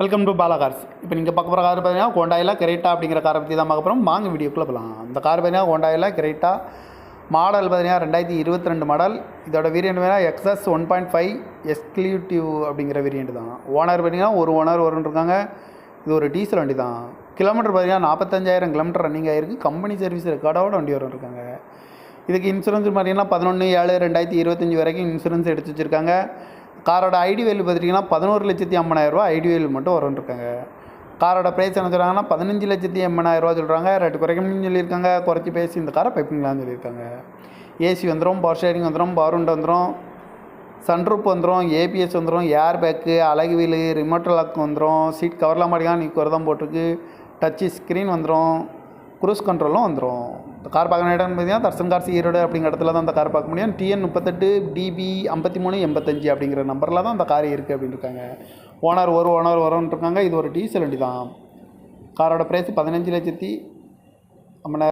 Welcome to Bala cars இப்போ நீங்கள் பார்க்க போகிற கார் பார்த்தீங்கன்னா ஹோண்டாயில் கிரேட்டா அப்படிங்கிற காரை பற்றி தான் பார்க்க போகிறோம் வாங்க வீடியோக்குள்ளே போகலாம் அந்த கார் பார்த்தீங்கன்னா ஹோண்டாயில் கிரேட்டா மாடல் பார்த்தீங்கன்னா ரெண்டாயிரத்தி இருபத்தி ரெண்டு மாடல் இதோட வேரியண்ட் பார்த்தீங்கன்னா எக்ஸஸ் ஒன் பாயிண்ட் ஃபைவ் எக்ஸ்க்ளூட்டிவ் அப்படிங்கிற வேரியண்ட் தான். ஓனர் பார்த்தீங்கன்னா ஒரு ஓனர் வரும்னு இருக்காங்க. இது ஒரு டீசல் வண்டி தான். கிலோமீட்டர் பார்த்தீங்கன்னா நாற்பத்தஞ்சாயிரம் கிலோமீட்டர் ரன்னிங் ஆகிருக்கு கம்பெனி சர்வீஸ் ரெக்கார்டோட வண்டி வரும் இருக்காங்க. இதுக்கு இன்சூரன்ஸ் பார்த்தீங்கன்னா பதினொன்று ஏழு ரெண்டாயிரத்தி இருபத்தஞ்சி வரைக்கும் இன்சூரன்ஸ் எடுத்து வச்சுருக்காங்க. காரோட ஐடி வேல்யூ பார்த்துட்டிங்கன்னா பதினோரு லட்சத்தி ஐம்பதாயிரரூவா ஐடி வேல்யூ மட்டும் வரும்னு இருக்காங்க காரோட ப்ரைஸ் என்ன சொல்கிறாங்கன்னா பதினஞ்சு லட்சத்தி எண்பதாயிரரூவா சொல்கிறாங்க ரேட்டு குறைக்கணும்னு சொல்லியிருக்காங்க. குறைச்சி பேசி இந்த காரை பைப்பிங்களான்னு சொல்லியிருக்காங்க. ஏசி வந்துடும் பவர் ஷேரிங் வந்துடும் பவர் உண்டு வந்துடும் சன்ரூப் வந்துடும் ஏபிஎஸ் வந்துடும் ஏர் பேக்கு அழகு வீலு ரிமோட் லாக் வந்துடும் சீட் கவர்லாம் மாட்டிக்கலாம் நீ குறை தான் போட்டிருக்கு. டச்சு ஸ்க்ரீன் வந்துடும் க்ரூஸ் கண்ட்ரோலும் வந்துடும் இந்த கார் பார்க்க இடம் பார்த்தீங்கன்னா தர்சன் கார்ஸ் ஈரோடு அப்படிங்கிற இடத்துல தான் அந்த கார் பார்க்க முடியும். டிஎன் முப்பத்தெட்டு டிபி ஐம்பத்தி மூணு எண்பத்தஞ்சு அப்படிங்கிற நம்பரில் தான் அந்த கார் இருக்குது அப்படின்னு இருக்காங்க ஓனர் ஒரு ஓனர் வரும்னு இருக்காங்க இது ஒரு டீசல் வண்டி தான் காரோட ப்ரைஸ் பதினஞ்சு லட்சத்தி ஐம்பதாயிரம்.